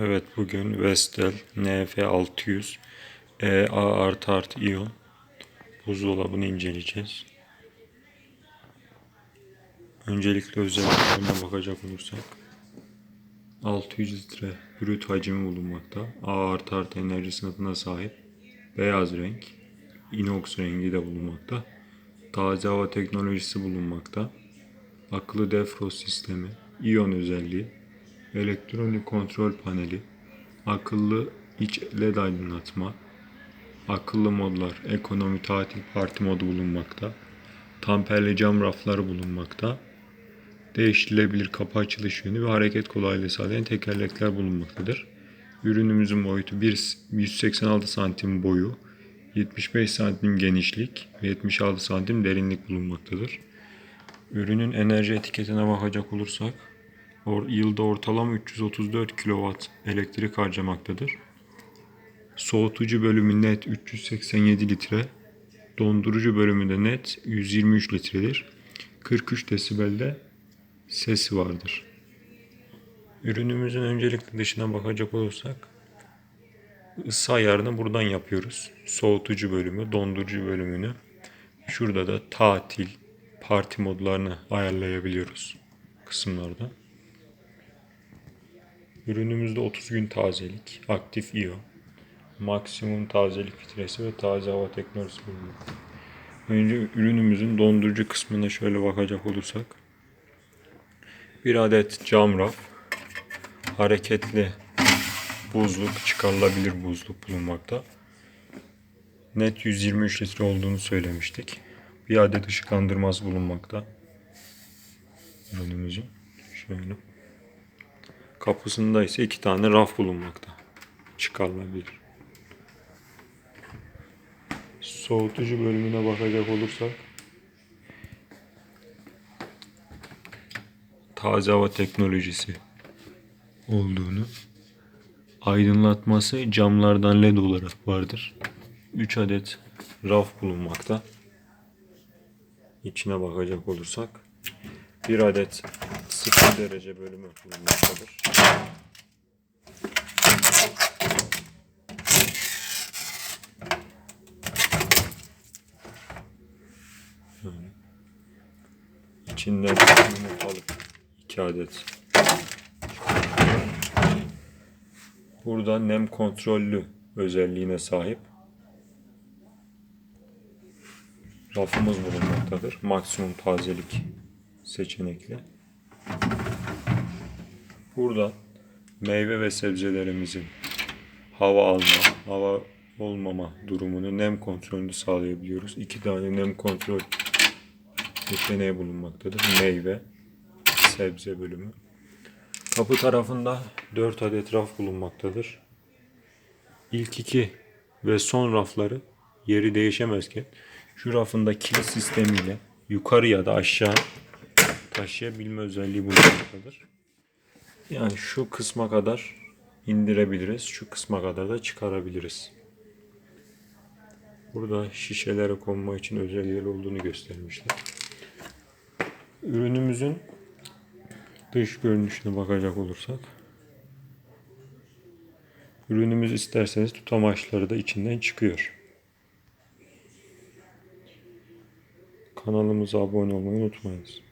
Evet bugün Vestel NF600 EA artı artı iyon buzdolabını inceleyeceğiz. Öncelikle özelliklerine bakacak olursak 600 litre brüt hacmi bulunmakta. A artı artı enerji sınıfına sahip. Beyaz renk. inox rengi de bulunmakta. Taze hava teknolojisi bulunmakta. Akıllı defrost sistemi. iyon özelliği. Elektronik kontrol paneli. Akıllı iç led aydınlatma. Akıllı modlar. Ekonomi tatil parti modu bulunmakta. Tamperli cam rafları bulunmakta değiştirilebilir kapı açılış yönü ve hareket kolaylığı sağlayan tekerlekler bulunmaktadır. Ürünümüzün boyutu 1 186 santim boyu, 75 santim genişlik ve 76 santim derinlik bulunmaktadır. Ürünün enerji etiketine bakacak olursak, or, yılda ortalama 334 kW elektrik harcamaktadır. Soğutucu bölümü net 387 litre, dondurucu bölümü de net 123 litredir. 43 desibelde sesi vardır. Ürünümüzün öncelikli dışına bakacak olursak ısı ayarını buradan yapıyoruz. Soğutucu bölümü, dondurucu bölümünü. Şurada da tatil, parti modlarını ayarlayabiliyoruz kısımlarda. Ürünümüzde 30 gün tazelik, aktif iyon, maksimum tazelik filtresi ve taze hava teknolojisi bulunuyor. Önce ürünümüzün dondurucu kısmına şöyle bakacak olursak bir adet cam raf, hareketli buzluk, çıkarılabilir buzluk bulunmakta. Net 123 litre olduğunu söylemiştik. Bir adet ışıklandırmaz bulunmakta. Ürünümüzün. Şöyle. Kapısında ise iki tane raf bulunmakta. Çıkarılabilir. Soğutucu bölümüne bakacak olursak taze hava teknolojisi olduğunu aydınlatması camlardan led olarak vardır. 3 adet raf bulunmakta. İçine bakacak olursak bir adet 0 derece bölümü bulunmaktadır. İçinden yumurtalık 2 adet. Burada nem kontrollü özelliğine sahip. Rafımız bulunmaktadır. Maksimum tazelik seçenekli. Burada meyve ve sebzelerimizin hava alma, hava olmama durumunu nem kontrolünü sağlayabiliyoruz. İki tane nem kontrol seçeneği bulunmaktadır. Meyve, sebze bölümü. Kapı tarafında 4 adet raf bulunmaktadır. İlk iki ve son rafları yeri değişemezken şu rafında kilit sistemiyle yukarı ya da aşağı taşıyabilme özelliği bulunmaktadır. Yani şu kısma kadar indirebiliriz. Şu kısma kadar da çıkarabiliriz. Burada şişelere konma için özel yer olduğunu göstermişler. Ürünümüzün dış görünüşüne bakacak olursak ürünümüz isterseniz tutamaçları da içinden çıkıyor. Kanalımıza abone olmayı unutmayınız.